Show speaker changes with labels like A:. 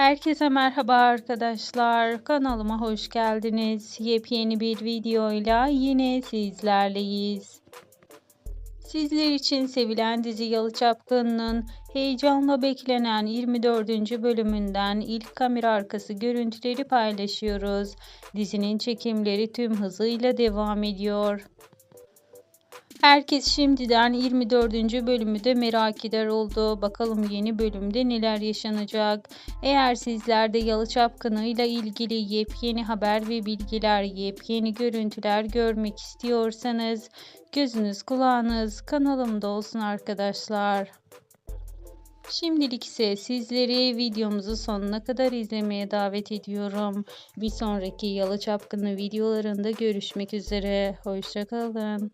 A: Herkese merhaba arkadaşlar. Kanalıma hoş geldiniz. Yepyeni bir videoyla yine sizlerleyiz. Sizler için sevilen dizi Yalı Çapkını'nın heyecanla beklenen 24. bölümünden ilk kamera arkası görüntüleri paylaşıyoruz. Dizinin çekimleri tüm hızıyla devam ediyor. Herkes şimdiden 24. bölümü de merak eder oldu. Bakalım yeni bölümde neler yaşanacak. Eğer sizler de Yalı Çapkını ile ilgili yepyeni haber ve bilgiler, yepyeni görüntüler görmek istiyorsanız gözünüz kulağınız kanalımda olsun arkadaşlar. Şimdilik ise sizleri videomuzu sonuna kadar izlemeye davet ediyorum. Bir sonraki Yalı Çapkını videolarında görüşmek üzere. Hoşçakalın.